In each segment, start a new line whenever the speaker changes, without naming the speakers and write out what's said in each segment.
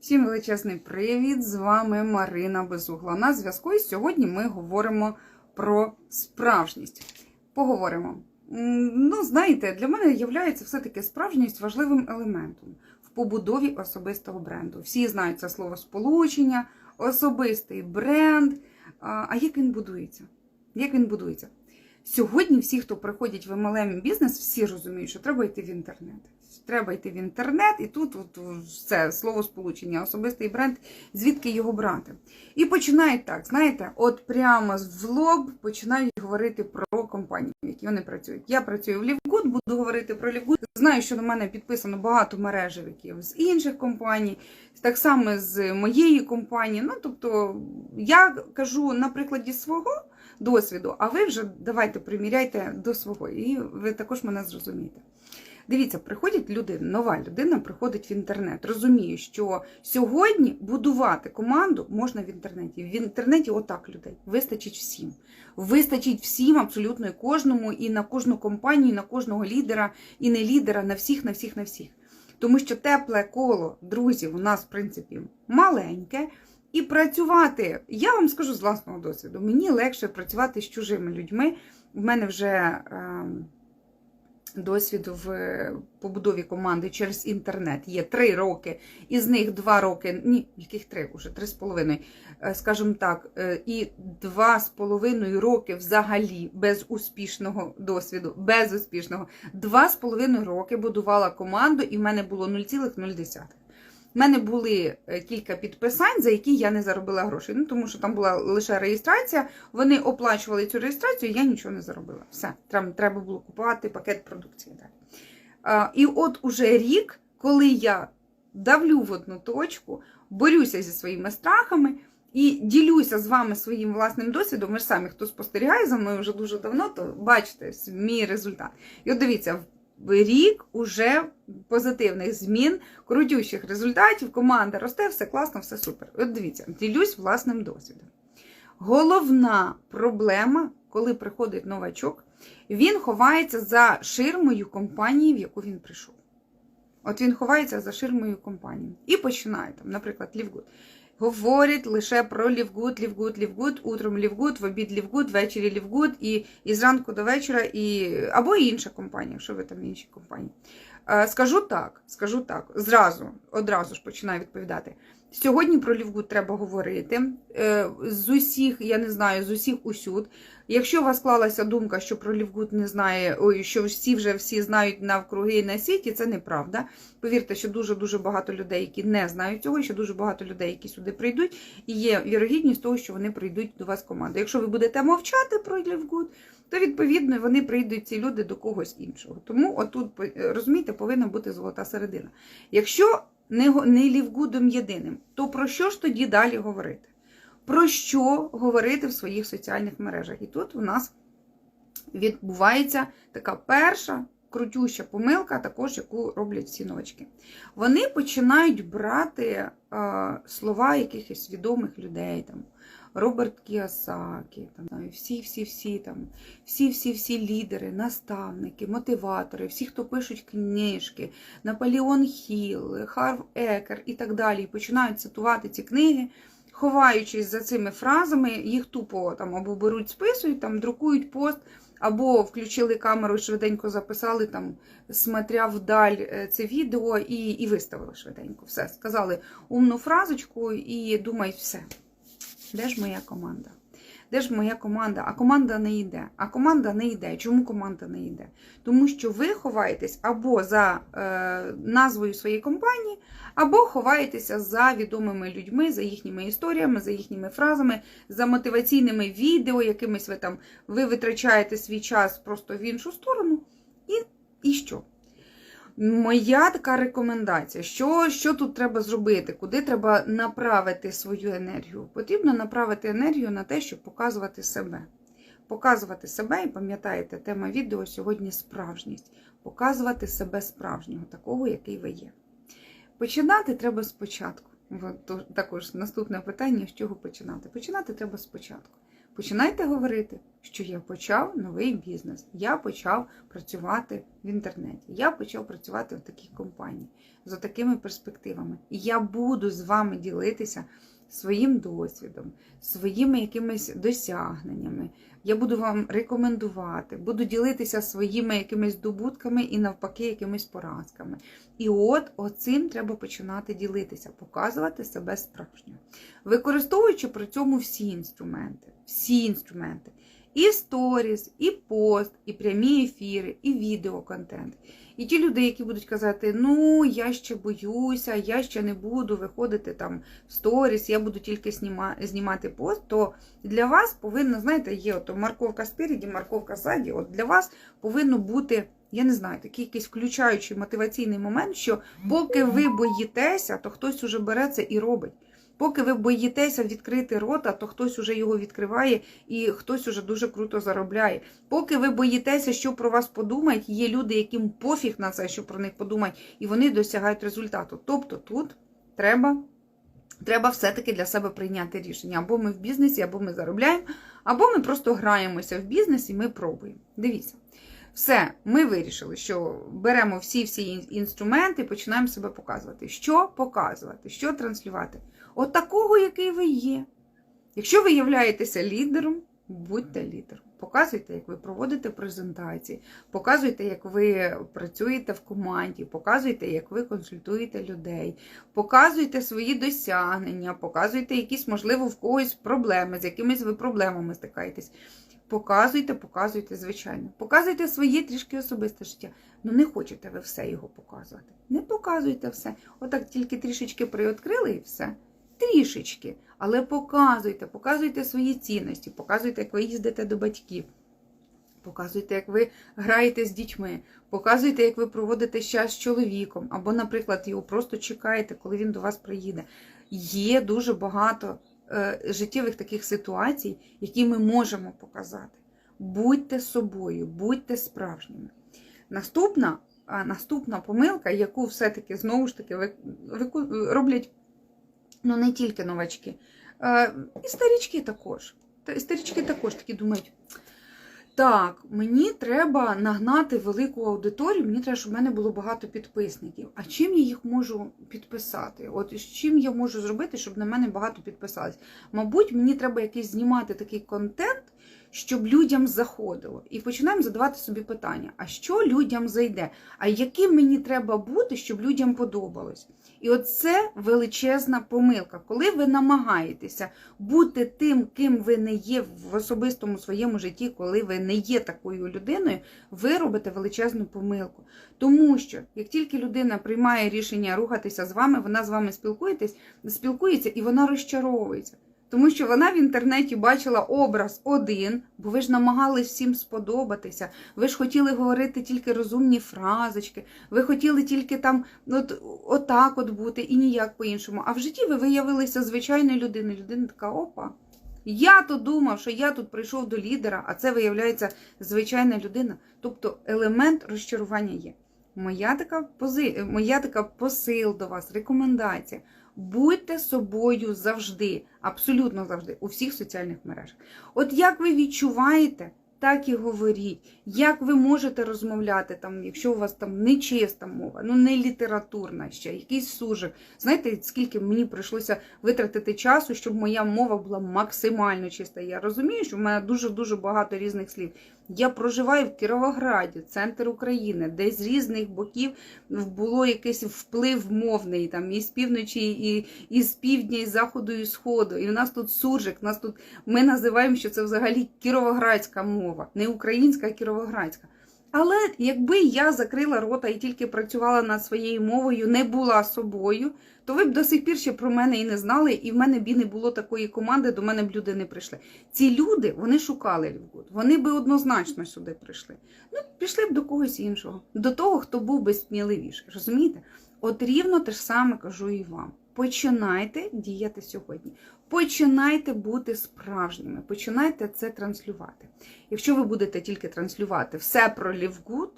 Всім величезний привіт! З вами Марина Безугла. На зв'язку і сьогодні ми говоримо про справжність. Поговоримо. Ну, знаєте, для мене є все-таки справжність важливим елементом в побудові особистого бренду. Всі знають це слово сполучення, особистий бренд. А як він будується? Як він будується? Сьогодні всі, хто приходять в MLM бізнес, всі розуміють, що треба йти в інтернет. Треба йти в інтернет, і тут от, все слово сполучення, особистий бренд, звідки його брати. І починають так, знаєте, от прямо в лоб починають говорити про компанії, в які вони працюють. Я працюю в Лівгуд, буду говорити про Лівгуд. Знаю, що на мене підписано багато мережевиків з інших компаній, так само з моєї компанії. Ну, тобто, я кажу на прикладі свого досвіду, а ви вже давайте приміряйте до свого, і ви також мене зрозумієте. Дивіться, приходить людина, нова людина приходить в інтернет. Розуміє, що сьогодні будувати команду можна в інтернеті. В інтернеті отак людей. Вистачить всім. Вистачить всім, абсолютно і кожному, і на кожну компанію, і на кожного лідера, і не лідера, на всіх, на всіх, на всіх. Тому що тепле коло друзів у нас, в принципі, маленьке. І працювати, я вам скажу з власного досвіду, мені легше працювати з чужими людьми. У мене вже. Е досвід в побудові команди через інтернет. Є три роки, із них два роки, ні, яких три, вже три з половиною, скажімо так, і два з половиною роки взагалі без успішного досвіду, без успішного. Два з половиною роки будувала команду, і в мене було 0,0. У мене були кілька підписань, за які я не заробила грошей. Ну, тому що там була лише реєстрація. Вони оплачували цю реєстрацію, я нічого не заробила. Все, треба було купувати пакет продукції. Далі. І от уже рік, коли я давлю в одну точку, борюся зі своїми страхами і ділюся з вами своїм власним досвідом. Ви ж самі, хто спостерігає за мною вже дуже давно, то бачите мій результат. І от дивіться, рік уже позитивних змін, крутющих результатів, команда росте, все класно, все супер. От дивіться, ділюсь власним досвідом. Головна проблема, коли приходить новачок, він ховається за ширмою компанії, в яку він прийшов. От він ховається за ширмою компанії. І починає, там, наприклад, Лівгуд. Говорять лише про Лівгуд, Лівгуд, Лівгуд, утром Лівгуд, в обід Лівгуд, ввечері Лівгуд, і, і зранку до вечора, і, або інша компанія, якщо ви там інші компанії. Скажу так, скажу так, зразу, одразу ж починаю відповідати. Сьогодні про Лівгуд треба говорити. Е, з усіх, я не знаю, з усіх усюд. Якщо у вас склалася думка, що про Лівгуд не знає, ой, що всі вже всі знають навкруги на світі, це неправда. Повірте, що дуже-дуже багато людей, які не знають цього, і що дуже багато людей, які сюди прийдуть, і є вірогідність того, що вони прийдуть до вас в команду. Якщо ви будете мовчати про Лівгуд, то відповідно вони прийдуть ці люди до когось іншого. Тому отут, розумієте, повинна бути золота середина. Якщо не, не лівгудом єдиним, то про що ж тоді далі говорити? Про що говорити в своїх соціальних мережах? І тут у нас відбувається така перша крутюща помилка, також яку роблять всі новачки. Вони починають брати е, слова якихось відомих людей. там, Роберт Кіосакі, там всі-всі-всі там, всі-всі-всі лідери, наставники, мотиватори, всі, хто пишуть книжки, Наполеон Хілл, Харв Екер і так далі, починають цитувати ці книги, ховаючись за цими фразами, їх тупо там або беруть, списують, там друкують пост. Або включили камеру і швиденько записали, там, смотря вдаль це відео і і виставили швиденько. Все. Сказали умну фразочку і думають, все. Де ж моя команда? Де ж моя команда? А команда не йде. А команда не йде. Чому команда не йде? Тому що ви ховаєтесь або за е, назвою своєї компанії, або ховаєтеся за відомими людьми, за їхніми історіями, за їхніми фразами, за мотиваційними відео, якимись ви там ви витрачаєте свій час просто в іншу сторону. І, І що? Моя така рекомендація, що що тут треба зробити, куди треба направити свою енергію? Потрібно направити енергію на те, щоб показувати себе. Показувати себе, і пам'ятаєте, тема відео сьогодні справжність. Показувати себе справжнього, такого, який ви є. Починати треба спочатку. Також наступне питання: з чого починати? Починати треба спочатку. Починайте говорити, що я почав новий бізнес, я почав працювати в інтернеті, я почав працювати в такій компанії з такими перспективами. І я буду з вами ділитися своїм досвідом, своїми якимись досягненнями. Я буду вам рекомендувати, буду ділитися своїми якимись здобутками і навпаки якимись поразками. І от оцим треба починати ділитися, показувати себе справжньо, використовуючи при цьому всі інструменти, всі інструменти. І сторіс, і пост, і прямі ефіри, і відеоконтент. І ті люди, які будуть казати, ну я ще боюся, я ще не буду виходити там в сторіс, я буду тільки знімати пост, то для вас повинно, знаєте, є от морковка спереді, морковка ззаді, от для вас повинно бути, я не знаю, такий якийсь включаючий мотиваційний момент, що поки ви боїтеся, то хтось уже бере це і робить. Поки ви боїтеся відкрити рота, то хтось уже його відкриває і хтось уже дуже круто заробляє. Поки ви боїтеся, що про вас подумають, є люди, яким пофіг на це, що про них подумають, і вони досягають результату. Тобто тут треба, треба все-таки для себе прийняти рішення. Або ми в бізнесі, або ми заробляємо, або ми просто граємося в бізнес і ми пробуємо. Дивіться. Все, ми вирішили, що беремо всі-всі інструменти і починаємо себе показувати. Що показувати, що транслювати? От такого, який ви є. Якщо ви являєтеся лідером, будьте лідером. Показуйте, як ви проводите презентації, показуйте, як ви працюєте в команді, показуйте, як ви консультуєте людей, показуйте свої досягнення, показуйте якісь, можливо, в когось проблеми, з якимись ви проблемами стикаєтесь. Показуйте, показуйте, звичайно. Показуйте своє трішки особисте життя. Ну не хочете ви все його показувати. Не показуйте все. Отак тільки трішечки приоткрили і все. Трішечки. Але показуйте, показуйте свої цінності, показуйте, як ви їздите до батьків. Показуйте, як ви граєте з дітьми, показуйте, як ви проводите час з чоловіком, або, наприклад, його просто чекаєте, коли він до вас приїде. Є дуже багато е, життєвих таких ситуацій, які ми можемо показати. Будьте собою, будьте справжніми. Наступна, а, наступна помилка, яку все-таки знову ж таки роблять ну, не тільки новачки, е, і старічки також. І Старічки також такі думають. Так, мені треба нагнати велику аудиторію, мені треба, щоб в мене було багато підписників. А чим я їх можу підписати? От чим я можу зробити, щоб на мене багато підписались? Мабуть, мені треба якийсь знімати такий контент, щоб людям заходило. І починаємо задавати собі питання: а що людям зайде? А яким мені треба бути, щоб людям подобалось? І оце величезна помилка, коли ви намагаєтеся бути тим, ким ви не є в особистому своєму житті, коли ви не є такою людиною, ви робите величезну помилку. Тому що як тільки людина приймає рішення рухатися з вами, вона з вами спілкуєтесь, спілкується і вона розчаровується. Тому що вона в інтернеті бачила образ один, бо ви ж намагались всім сподобатися. Ви ж хотіли говорити тільки розумні фразочки, ви хотіли тільки там от, отак от бути і ніяк по-іншому. А в житті ви виявилися звичайною людиною. Людина така опа. Я то думав, що я тут прийшов до лідера, а це виявляється звичайна людина. Тобто елемент розчарування є. Моя така пози... моя така посил до вас, рекомендація. Будьте собою завжди, абсолютно завжди, у всіх соціальних мережах. От як ви відчуваєте, так і говоріть. Як ви можете розмовляти, там, якщо у вас там не чиста мова, ну не літературна ще, якийсь сужик. Знаєте, скільки мені прийшлося витратити часу, щоб моя мова була максимально чиста. Я розумію, що в мене дуже-дуже багато різних слів. Я проживаю в Кіровограді, центр України, де з різних боків було якийсь вплив мовний, там і з півночі, і, і з півдня, і з заходу, і сходу. І у нас тут суржик, нас тут ми називаємо, що це взагалі кіровоградська мова, не українська, а кіровоградська. Але якби я закрила рота і тільки працювала над своєю мовою, не була собою, то ви б до сих пір ще про мене і не знали, і в мене б і не було такої команди, до мене б люди не прийшли. Ці люди вони шукали Львгуд, вони би однозначно сюди прийшли. Ну, пішли б до когось іншого, до того, хто був би сміливіший. Розумієте? От рівно те ж саме кажу і вам. Починайте діяти сьогодні. Починайте бути справжніми, починайте це транслювати. Якщо ви будете тільки транслювати все про Лівгуд,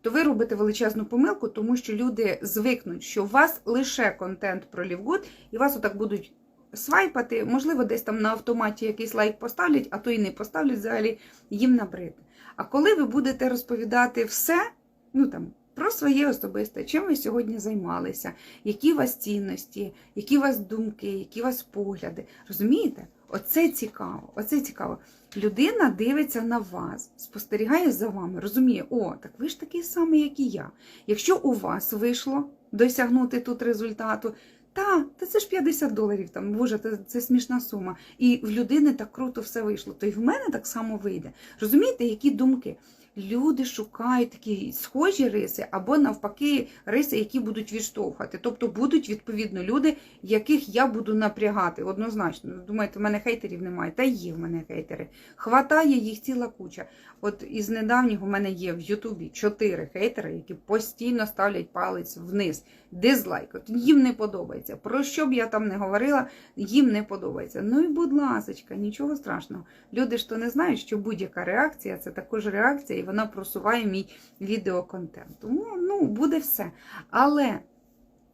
то ви робите величезну помилку, тому що люди звикнуть, що у вас лише контент про Лівгуд, і вас отак будуть свайпати, можливо, десь там на автоматі якийсь лайк поставлять, а то і не поставлять взагалі, їм набрити. А коли ви будете розповідати все, ну там. Про своє особисте, чим ви сьогодні займалися, які у вас цінності, які у вас думки, які у вас погляди. Розумієте? Оце цікаво. Оце цікаво. Людина дивиться на вас, спостерігає за вами, розуміє, о, так ви ж такий самий, як і я. Якщо у вас вийшло досягнути тут результату, та, та це ж 50 доларів, там, боже, це, це смішна сума. І в людини так круто все вийшло, то і в мене так само вийде. Розумієте, які думки? Люди шукають такі схожі риси, або навпаки, риси, які будуть відштовхувати. Тобто будуть відповідно люди, яких я буду напрягати. Однозначно. Думаєте, в мене хейтерів немає. Та є в мене хейтери. Хватає їх ціла куча. От із недавніх у мене є в Ютубі чотири хейтери, які постійно ставлять палець вниз. Дизлайк. От їм не подобається. Про що б я там не говорила, їм не подобається. Ну і будь ласочка, нічого страшного. Люди ж то не знають, що будь-яка реакція це також реакція, і вона просуває мій відеоконтент. Тому ну, буде все. Але.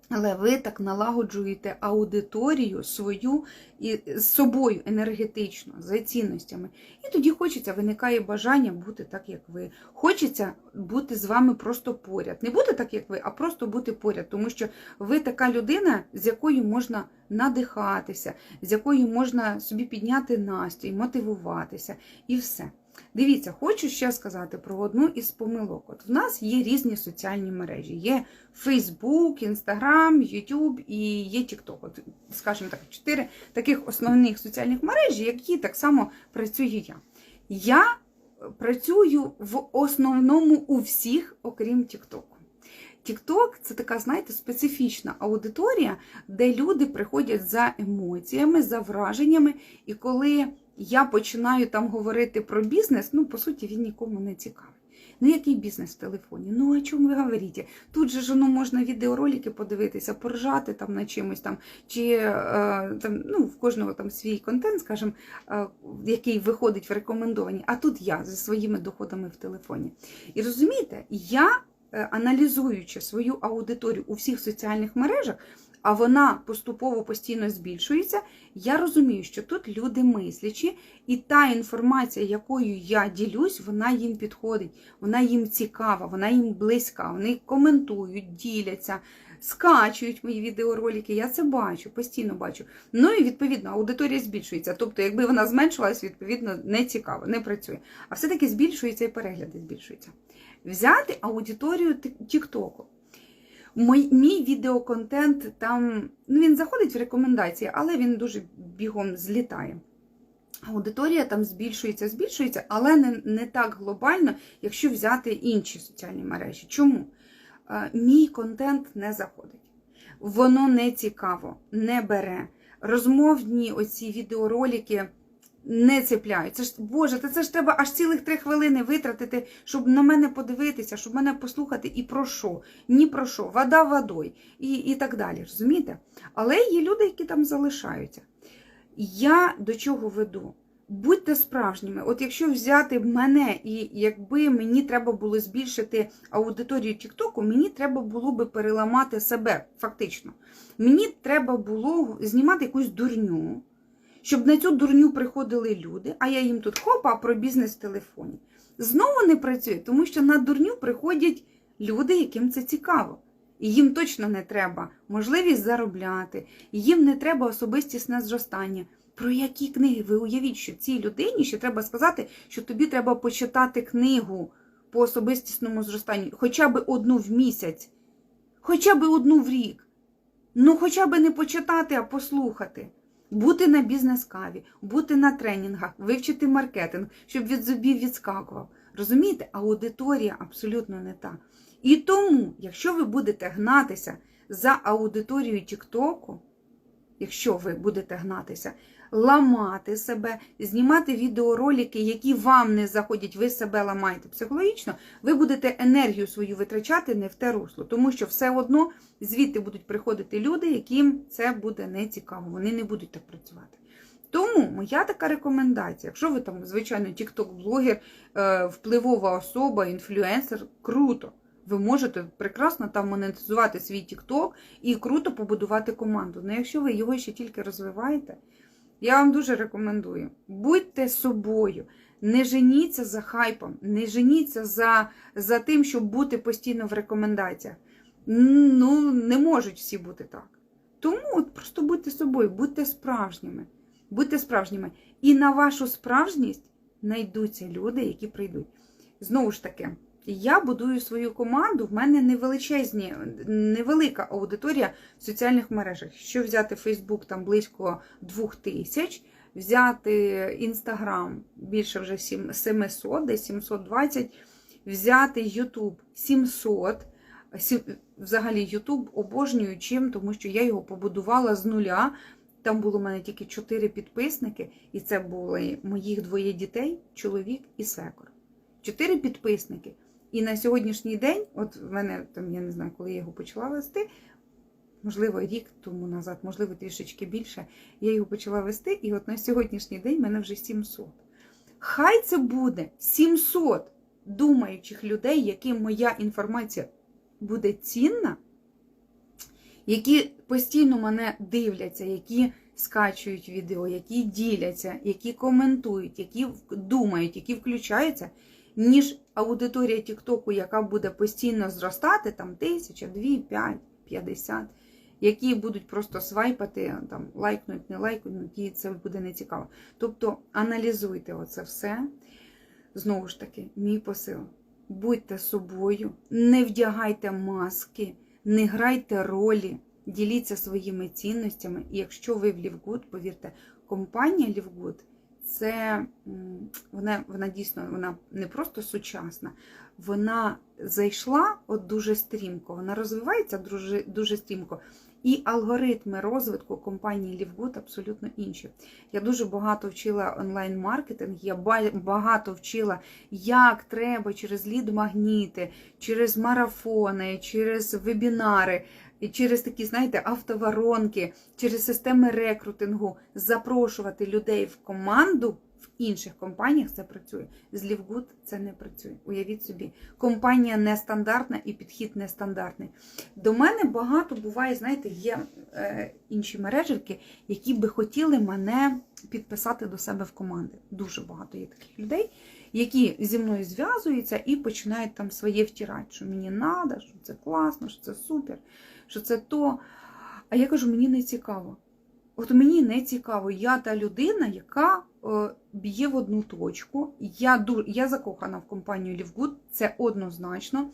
Але ви так налагоджуєте аудиторію свою і з собою енергетично, за цінностями. І тоді хочеться, виникає бажання бути так, як ви. Хочеться бути з вами просто поряд. Не бути так, як ви, а просто бути поряд. Тому що ви така людина, з якою можна надихатися, з якою можна собі підняти настрій, мотивуватися і все. Дивіться, хочу ще сказати про одну із помилок. От в нас є різні соціальні мережі: є Facebook, Instagram, YouTube і є TikTok. От, скажімо так, чотири таких основних соціальних мережі, які так само працюю я. Я працюю в основному у всіх, окрім TikTok. TikTok – це така, знаєте, специфічна аудиторія, де люди приходять за емоціями, за враженнями, і коли я починаю там говорити про бізнес, ну, по суті, він нікому не цікавий. Ну, який бізнес в телефоні? Ну, о чому ви говорите? Тут же ж ну, можна відеоролики подивитися, поржати там на чимось там, чи е, там, ну, в кожного там свій контент, скажімо, е, який виходить в рекомендовані, а тут я зі своїми доходами в телефоні. І розумієте, я, е, аналізуючи свою аудиторію у всіх соціальних мережах, а вона поступово постійно збільшується, я розумію, що тут люди мислячі, і та інформація, якою я ділюсь, вона їм підходить, вона їм цікава, вона їм близька. Вони коментують, діляться, скачують мої відеоролики. Я це бачу, постійно бачу. Ну і відповідно аудиторія збільшується. Тобто, якби вона зменшилась, відповідно, не цікаво, не працює. А все-таки збільшується і перегляди збільшуються. Взяти аудиторію Тіктоку. Мій, мій відеоконтент там, ну він заходить в рекомендації, але він дуже бігом злітає. Аудиторія там збільшується, збільшується, але не, не так глобально, якщо взяти інші соціальні мережі. Чому? Мій контент не заходить. Воно не цікаво, не бере. Розмовні оці відеоролики не цепляють. Це ж, Боже, це ж треба аж цілих три хвилини витратити, щоб на мене подивитися, щоб мене послухати і про що, ні про що, вода водой і, і так далі. Розумієте? Але є люди, які там залишаються. Я до чого веду? Будьте справжніми. От якщо взяти мене, і якби мені треба було збільшити аудиторію Тіктоку, мені треба було би переламати себе, фактично. Мені треба було знімати якусь дурню, щоб на цю дурню приходили люди, а я їм тут хопа про бізнес в телефоні. Знову не працює, тому що на дурню приходять люди, яким це цікаво. І їм точно не треба можливість заробляти, їм не треба особистісне зростання. Про які книги? Ви уявіть, що цій людині ще треба сказати, що тобі треба почитати книгу по особистісному зростанню, хоча б одну в місяць, хоча б одну в рік. Ну, хоча б не почитати, а послухати. Бути на бізнес-каві, бути на тренінгах, вивчити маркетинг, щоб від зубів відскакував. Розумієте, аудиторія абсолютно не та. І тому, якщо ви будете гнатися за аудиторією Тіктоку, якщо ви будете гнатися, ламати себе, знімати відеоролики, які вам не заходять, ви себе ламаєте психологічно, ви будете енергію свою витрачати не в те русло, тому що все одно звідти будуть приходити люди, яким це буде не цікаво, вони не будуть так працювати. Тому моя така рекомендація, якщо ви там, звичайно, тікток-блогер, впливова особа, інфлюенсер, круто. Ви можете прекрасно там монетизувати свій TikTok і круто побудувати команду. Ну, якщо ви його ще тільки розвиваєте, я вам дуже рекомендую. Будьте собою, не женіться за хайпом, не женіться за, за тим, щоб бути постійно в рекомендаціях. Ну, не можуть всі бути так. Тому от просто будьте собою, будьте справжніми. Будьте справжніми. І на вашу справжність знайдуться люди, які прийдуть. Знову ж таки, я будую свою команду, в мене невеличезні, невелика аудиторія в соціальних мережах. Що взяти Facebook там близько 2000, взяти Instagram більше вже 700, десь 720, взяти YouTube 700. Взагалі YouTube обожнюю чим, тому що я його побудувала з нуля. Там було в мене тільки 4 підписники, і це були моїх двоє дітей, чоловік і свекор. Чотири підписники. І на сьогоднішній день, от в мене там, я не знаю, коли я його почала вести, можливо, рік тому назад, можливо, трішечки більше, я його почала вести, і от на сьогоднішній день в мене вже 700. Хай це буде 700 думаючих людей, яким моя інформація буде цінна, які постійно мене дивляться, які скачують відео, які діляться, які коментують, які думають, які включаються, ніж аудиторія Тіктоку, яка буде постійно зростати, там тисяча, дві, п'ять, п'ятдесят, які будуть просто свайпати, там лайкнуть, не лайкнуть, і це буде нецікаво. Тобто аналізуйте оце все. Знову ж таки, мій посил. Будьте собою, не вдягайте маски, не грайте ролі, діліться своїми цінностями. І якщо ви в Лівгуд, повірте, компанія Лівгуд це вона, вона дійсно вона не просто сучасна, вона зайшла от дуже стрімко, вона розвивається дуже, дуже стрімко. І алгоритми розвитку компанії Лівгуд абсолютно інші. Я дуже багато вчила онлайн-маркетинг, я багато вчила, як треба через лід-магніти, через марафони, через вебінари, і через такі, знаєте, автоворонки, через системи рекрутингу запрошувати людей в команду. В інших компаніях це працює. З Лівгуд це не працює. Уявіть собі, компанія нестандартна і підхід нестандартний. До мене багато буває, знаєте, є е, інші мережевки, які би хотіли мене підписати до себе в команди. Дуже багато є таких людей, які зі мною зв'язуються і починають там своє втирати, що мені треба, що це класно, що це супер, що це то. А я кажу, мені не цікаво. От мені не цікаво, я та людина, яка е, б'є в одну точку. Я ду- я закохана в компанію Лівгуд, це однозначно.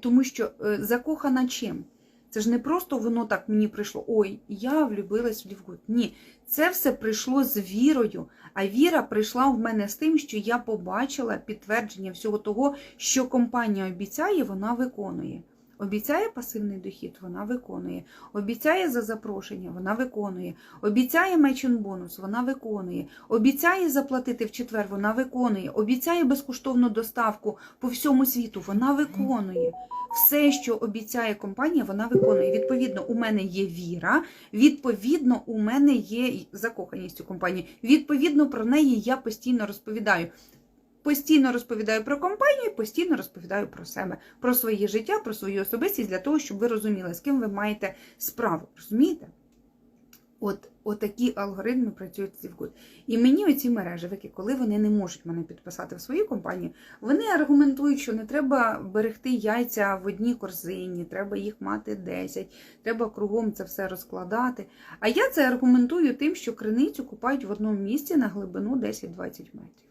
Тому що е, закохана чим? Це ж не просто воно так мені прийшло. Ой, я влюбилась в Лівгуд. Ні, це все прийшло з вірою. А віра прийшла в мене з тим, що я побачила підтвердження всього того, що компанія обіцяє, вона виконує. Обіцяє пасивний дохід, вона виконує. Обіцяє за запрошення, вона виконує. Обіцяє мечин бонус, вона виконує. Обіцяє заплатити в четвер, вона виконує. Обіцяє безкоштовну доставку по всьому світу, вона виконує. Все, що обіцяє компанія, вона виконує. Відповідно, у мене є віра. Відповідно, у мене є закоханість у компанії. Відповідно, про неї я постійно розповідаю. Постійно розповідаю про компанію, постійно розповідаю про себе, про своє життя, про свою особистість для того, щоб ви розуміли, з ким ви маєте справу. Розумієте? От, такі алгоритми працюють з Лівгуд. І мені оці мережевики, коли вони не можуть мене підписати в свою компанію, вони аргументують, що не треба берегти яйця в одній корзині, треба їх мати 10, треба кругом це все розкладати. А я це аргументую тим, що криницю купають в одному місці на глибину 10-20 метрів.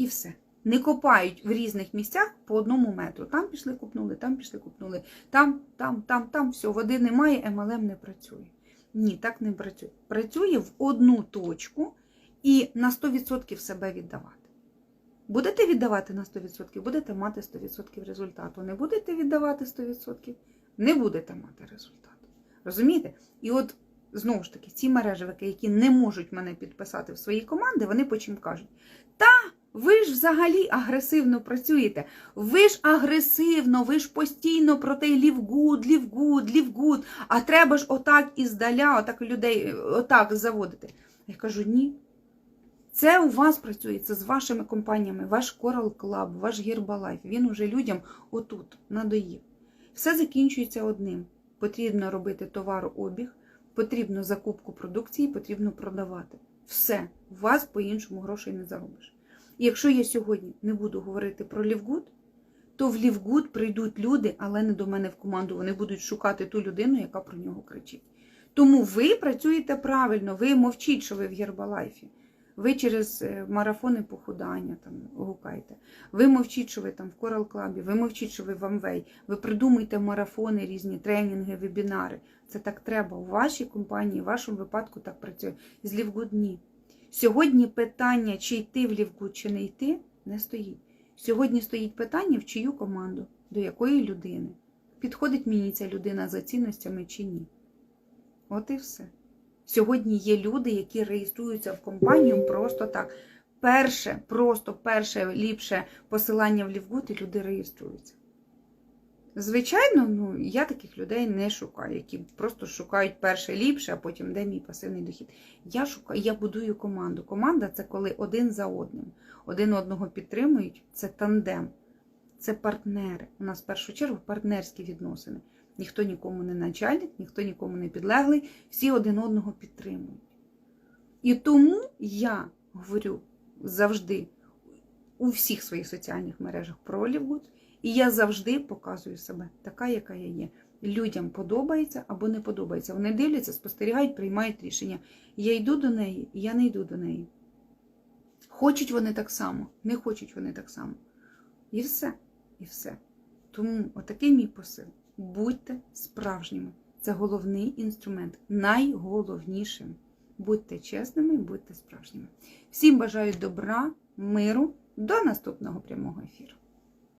І все. Не копають в різних місцях по одному метру. Там пішли, купнули, там пішли, купнули, там, там, там, там, все, води немає, МЛМ не працює. Ні, так не працює. Працює в одну точку і на 100% себе віддавати. Будете віддавати на 100%, будете мати 100% результату. Не будете віддавати 100%, не будете мати результату. Розумієте? І от знову ж таки, ці мережевики, які не можуть мене підписати в свої команди, вони потім кажуть: Та, ви ж взагалі агресивно працюєте. Ви ж агресивно, ви ж постійно про те лівгуд, лівгуд, лівгуд, а треба ж отак іздаля, отак людей, отак заводити. Я кажу, ні. Це у вас працює, це з вашими компаніями, ваш Coral Club, ваш Herbalife. Він уже людям отут надоїв. Все закінчується одним. Потрібно робити товарообіг, потрібно закупку продукції, потрібно продавати. Все, у вас по-іншому грошей не заробиш. Якщо я сьогодні не буду говорити про Лівгуд, то в Лівгуд прийдуть люди, але не до мене в команду. Вони будуть шукати ту людину, яка про нього кричить. Тому ви працюєте правильно, ви мовчіть, що ви в Гербалайфі. Ви через е, марафони похудання там гукаєте. Ви мовчіть, що ви там в Coral Club, ви мовчіть, що ви в Амвей. Ви придумуйте марафони, різні тренінги, вебінари. Це так треба. У вашій компанії, в вашому випадку так працює. З Лівгуд ні. Сьогодні питання, чи йти в Лівгуд, чи не йти, не стоїть. Сьогодні стоїть питання, в чию команду, до якої людини. Підходить мені ця людина за цінностями чи ні. От і все. Сьогодні є люди, які реєструються в компанію просто так. Перше, просто перше ліпше посилання в Лівгуд, і люди реєструються. Звичайно, ну, я таких людей не шукаю, які просто шукають перше ліпше, а потім де мій пасивний дохід. Я шукаю, я будую команду. Команда це коли один за одним. Один одного підтримують, це тандем, це партнери. У нас в першу чергу партнерські відносини. Ніхто нікому не начальник, ніхто нікому не підлеглий, всі один одного підтримують. І тому я говорю завжди у всіх своїх соціальних мережах про Олівуд, і я завжди показую себе така, яка я є. Людям подобається або не подобається. Вони дивляться, спостерігають, приймають рішення. Я йду до неї, я не йду до неї. Хочуть вони так само, не хочуть вони так само. І все, і все. Тому отакий мій посил. Будьте справжніми. Це головний інструмент, найголовнішим. Будьте чесними, будьте справжніми. Всім бажаю добра, миру. До наступного прямого ефіру.